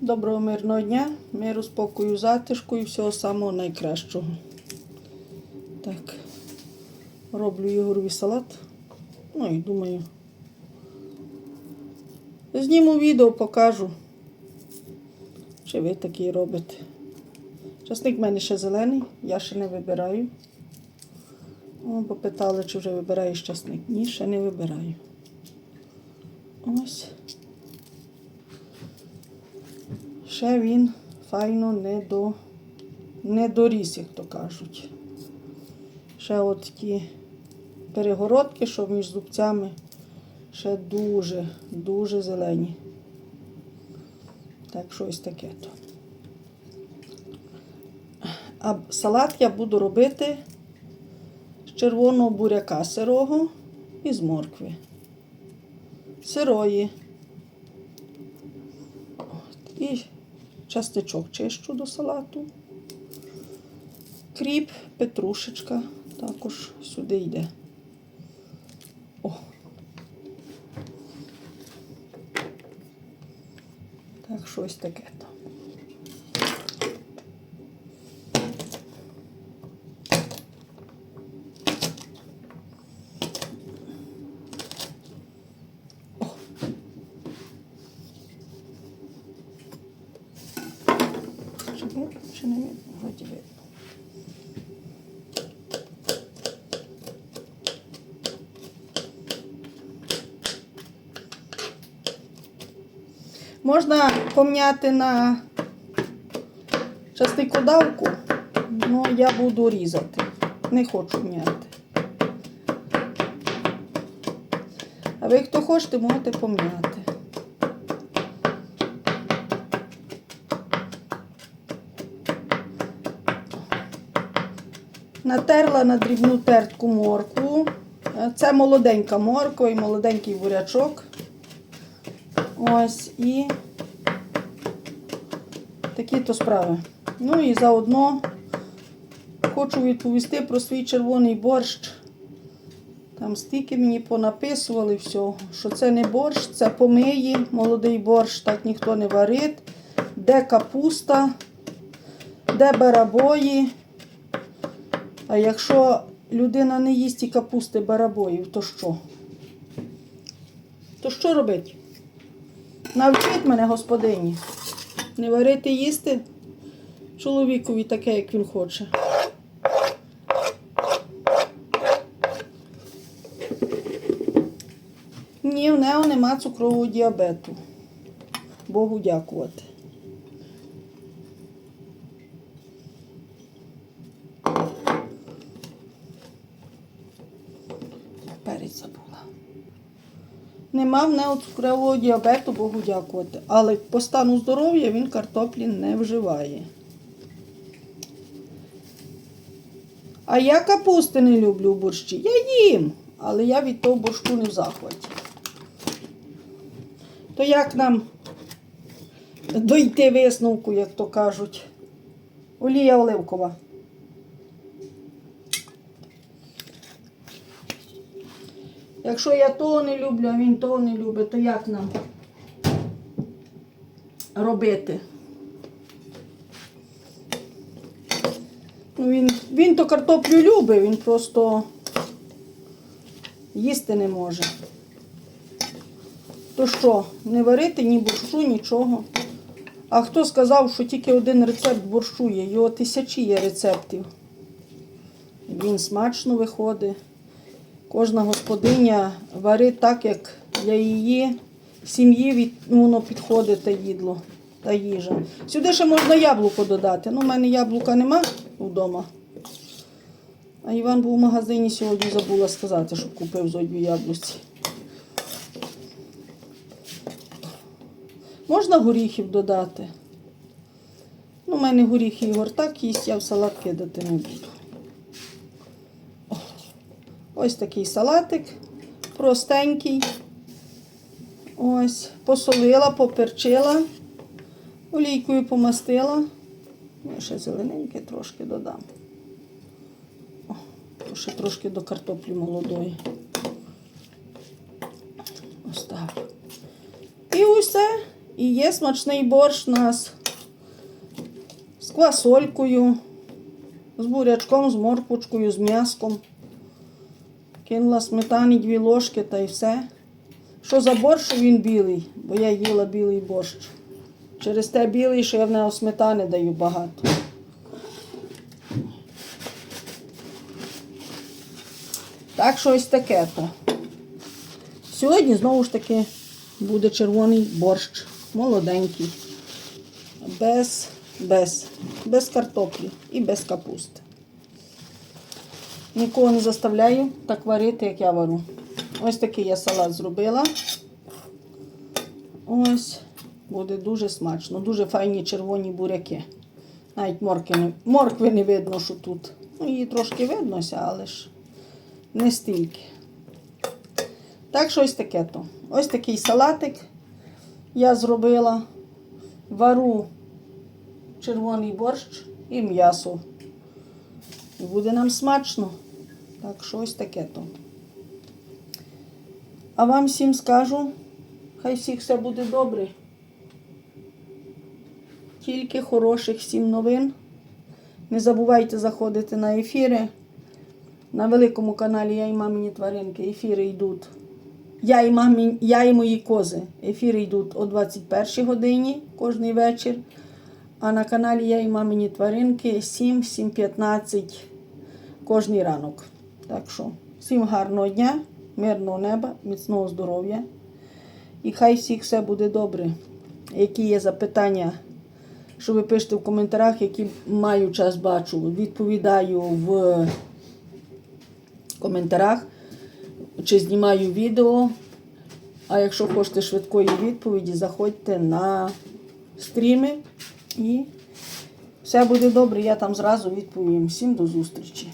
Доброго мирного дня, миру, спокою, затишку і всього самого найкращого. Так, роблю ігоровий салат. Ну і думаю. Зніму відео, покажу. Чи ви такий робите? Часник в мене ще зелений, я ще не вибираю. О, бо питали, чи вже вибираєш часник. Ні, ще не вибираю. Ось. Ще він файно не, до, не доріс, як то кажуть. Ще от ті перегородки, що між зубцями, ще дуже, дуже зелені. Так, щось таке то. А салат я буду робити з червоного буряка сирого і з моркви. Сирої. І частичок чищу до салату. Кріп, петрушечка також сюди йде. О. Так, щось таке то. Чи чи не видно? Вроді видно. Можна поміняти на часникодавку, але я буду різати. Не хочу міняти. А ви хто хочете, можете поміняти. Натерла на дрібну тертку моркву. Е, Це молоденька морква і молоденький бурячок. Ось і такі то справи. Ну і заодно хочу відповісти про свій червоний борщ. Там стільки мені понаписували всього, що це не борщ, це помиї, молодий борщ, так ніхто не варить. Де капуста, де барабої. А якщо людина не їсть і капусти барабоїв, то що? То що робить? Навчіть мене, господині. Не варити їсти чоловікові таке, як він хоче. Ні, в нього нема цукрового діабету. Богу дякувати. Перець забула. Нема в нього цукрового діабету, Богу дякувати. Але по стану здоров'я він картоплі не вживає. А я капусти не люблю в борщі. Я їм, але я від того борщу не в захваті. То як нам дойти висновку, як то кажуть? Олія оливкова. Якщо я того не люблю, а він того не любить, то як нам робити? Ну, він, він то картоплю любить, він просто їсти не може. То що, не варити ні борщу, нічого. А хто сказав, що тільки один рецепт борщу є? Його тисячі є рецептів. Він смачно виходить. Кожна господиня варить так, як для її сім'ї від, ну, воно підходить та їдло та їжа. Сюди ще можна яблуко додати. Ну, в мене яблука нема вдома. А Іван був в магазині сьогодні, забула сказати, що купив зодві яблуці. Можна горіхів додати. Ну, у мене горіхи Ігор так їсть, я в салат кидати не буду. Ось такий салатик, простенький. Ось, посолила, поперчила, олійкою помастила. Я ще зелененьке трошки додам. О, ще трошки до картоплі молодої. Ось. І усе. І є смачний борщ у нас з квасолькою, з бурячком, з морквочкою, з м'яском. Кинула сметані дві ложки та й все. Що за борщ, він білий, бо я їла білий борщ. Через те білий, що я в нього сметани даю багато. Так що ось таке то. Сьогодні знову ж таки буде червоний борщ. Молоденький. Без, без, без картоплі і без капусти. Нікого не заставляю так варити, як я вару. Ось такий я салат зробила. Ось. Буде дуже смачно. Дуже файні червоні буряки. Навіть моркви не, моркви не видно, що тут. Ну, її трошки виднося, але ж не стільки. Так що ось таке то. Ось такий салатик я зробила. Вару червоний борщ і м'ясо. І буде нам смачно. Так що ось таке то. А вам всім скажу, хай всіх все буде добре. Тільки хороших всім новин. Не забувайте заходити на ефіри. На великому каналі Я і мамині тваринки ефіри йдуть. Я і, мамі, я і мої кози. Ефіри йдуть о 21 годині кожний вечір. А на каналі Я і мамині тваринки 7-7.15 кожний ранок. Так що, всім гарного дня, мирного неба, міцного здоров'я. І хай всіх все буде добре. Які є запитання, що ви пишете в коментарях, які маю час бачу, відповідаю в коментарях, чи знімаю відео. А якщо хочете швидкої відповіді, заходьте на стріми і все буде добре. Я там зразу відповім. Всім до зустрічі!